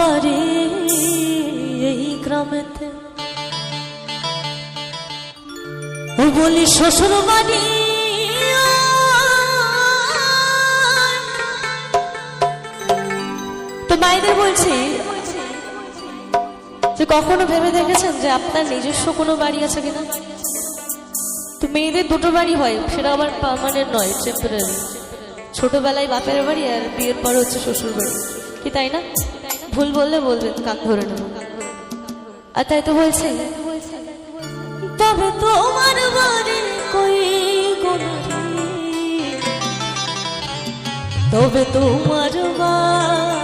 বাড়ি এই গ্রামেতে। ও বলি, শ্বশুর বাড়ি তো বলছি যে, কখনো ভেবে দেখেছেন যে আপনার নিজস্ব কোনো বাড়ি আছে কিনা? তো মেয়েদের দুটো বাড়ি হয়, সেটা আবার পার্মানেন্ট নয় টেম্পোরারি ছোটবেলায় বাপের বাড়ি আর বিয়ের পর হচ্ছে শ্বশুর বাড়ি। কি তাই না? ভুল বললে বলবেন কান ধরে নেব। আর তাই তো বলছে, তবে তোমার বাড়ি কই তবে তোমার বাড়ি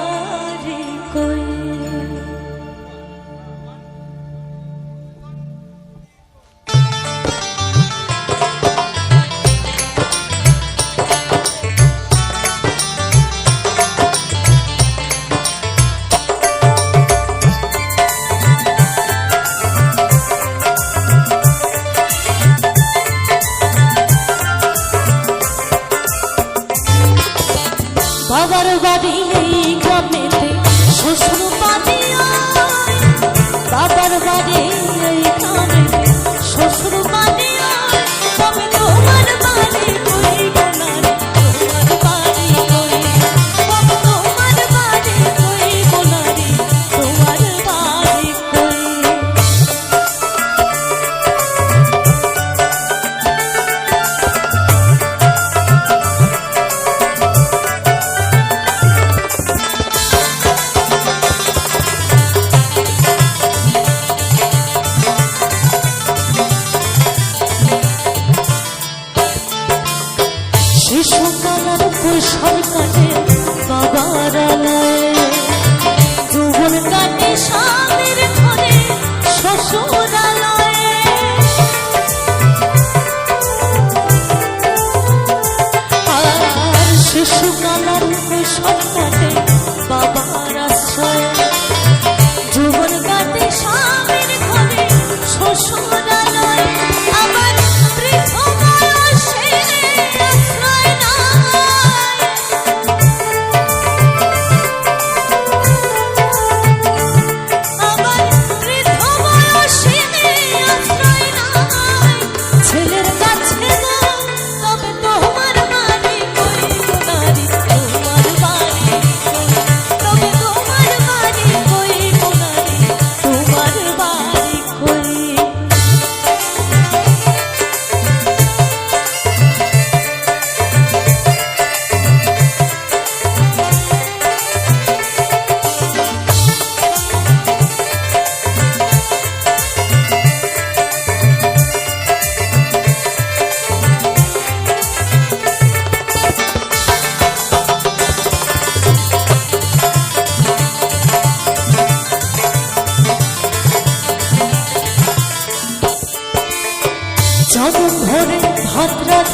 বাবার বাড়ি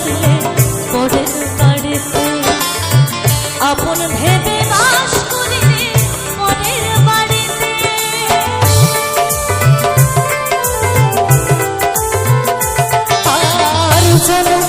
রাখলে পরের বাড়িতে আপন ভেবে বাস করিলে পরের বাড়িতে। আর জনম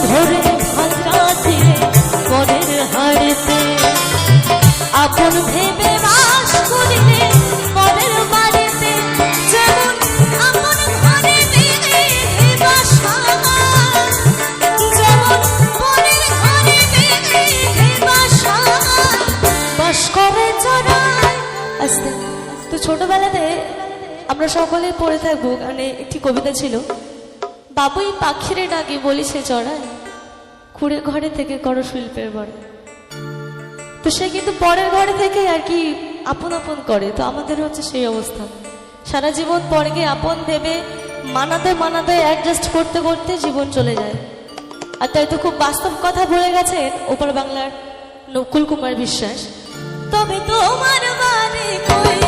আমরা সকলে পড়ে থাকব গানে একটি কবিতা ছিল, বাবুই পাখিরে ডাকে বলিছে চড়ায় কুড়ে ঘরে থেকে করো শিল্পের বড় তো সে কিন্তু পরের ঘরে থেকে আর কি আপন আপন করে, তো আমাদের হচ্ছে সেই অবস্থা। সারা জীবন পরকে আপন ভেবে, মানাতে মানাতে অ্যাডজাস্ট করতে করতে জীবন চলে যায়। আর তাই তো খুব বাস্তব কথা বলে গেছেন ওপর বাংলার নকুল কুমার বিশ্বাস। তবে তোমার বাড়ি কই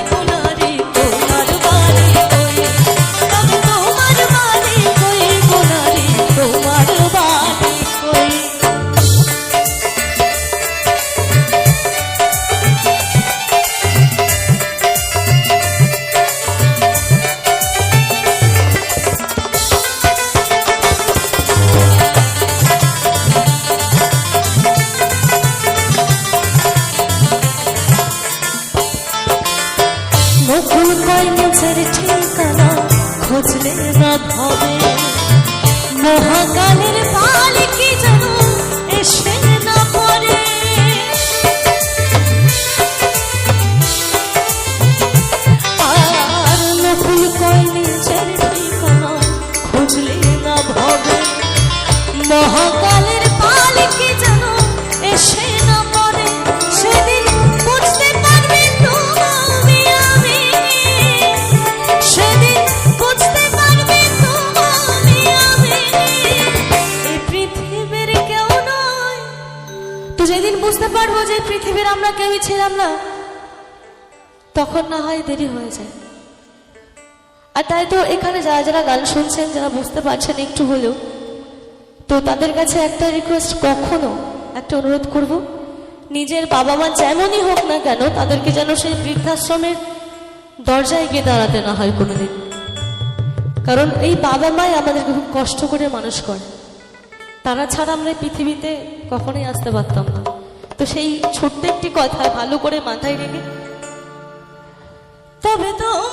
নকুল পাই নিজের ঠিকানা খুঁজলে রাত হবে মহাকালের পালিকি যেন তো যেদিন বুঝতে পারব যে পৃথিবীর আমরা কেউই ছিলাম না, তখন না হয় দেরি হয়ে যায়। আর তাই তো এখানে যারা যারা গান শুনছেন, যারা বুঝতে পারছেন একটু হলেও, তো তাদের কাছে একটা রিকোয়েস্ট কখনো একটা অনুরোধ করব, নিজের বাবা মা যেমনই হোক না কেন, তাদেরকে যেন সেই বৃদ্ধাশ্রমের দরজায় গিয়ে দাঁড়াতে না হয় কোনোদিন। কারণ এই বাবা মাই আমাদেরকে খুব কষ্ট করে মানুষ করে। তারা ছাড়া আমরা পৃথিবীতে কখনোই আসতে পারতাম না। তো সেই ছোট্ট একটি কথা ভালো করে মাথায় রেখে তবে তোমার